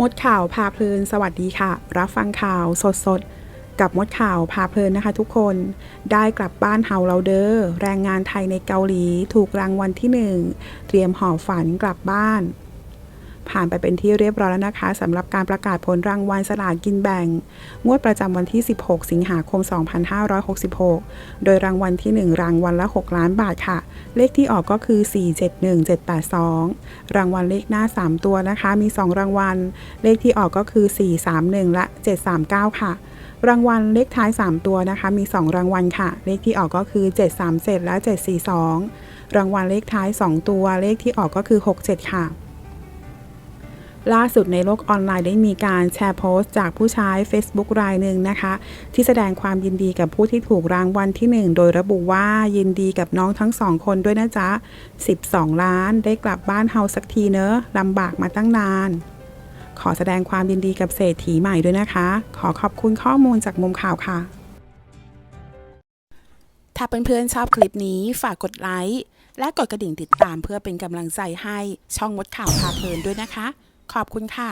มดข่าวพาเพลินสวัสดีค่ะ รับฟังข่าวสดๆกับมดข่าวพาเพลินนะคะทุกคน ได้กลับบ้านเฮาเราเด้อแรงงานไทยในเกาหลี ถูกรางวัลที่หนึ่งเตรียมห่อฝันกลับบ้าน ผ่านไปเป็นที่เรียบร้อยแล้วนะคะสำหรับการประกาศผลรางวัลสลากกินแบ่ง งวดประจำวันที่ 16 สิงหาคม 2566 โดยรางวัลที่ 1 รางวัลละ 6 ล้านบาทค่ะ เลขที่ออกก็คือ 471782 รางวัลเลขหน้า 3 ตัวนะคะ มี 2 รางวัล เลขที่ออกก็คือ 431 และ 739 ค่ะรางวัลเลขท้าย 3 ตัวนะคะ มี 2 รางวัลค่ะ เลขที่ออกก็คือ 737 และ 742 รางวัลเลขท้าย 2 ตัว เลขที่ออกก็คือ 67 ค่ะ ล่าสุดในโลกออนไลน์ได้มีการแชร์โพสต์จากผู้ใช้ Facebook รายหนึ่งนะคะ ที่แสดงความยินดีกับผู้ที่ถูกรางวัลที่ 1 โดยระบุว่ายินดีกับน้องทั้งสองคนด้วยนะจ๊ะ 12 ล้านได้กลับบ้านเฮาสักทีเนอะลำบากมาตั้งนาน ขอแสดงความยินดีกับเศรษฐีใหม่ด้วยนะคะ ขอขอบคุณข้อมูลจากมุมข่าวค่ะ ถ้าเพื่อนๆชอบคลิปนี้ฝากกดไลค์และกดกระดิ่งติดตามเพื่อเป็นกำลังใจให้ช่องมดข่าวพาเพลินด้วยนะคะ ขอบคุณค่ะ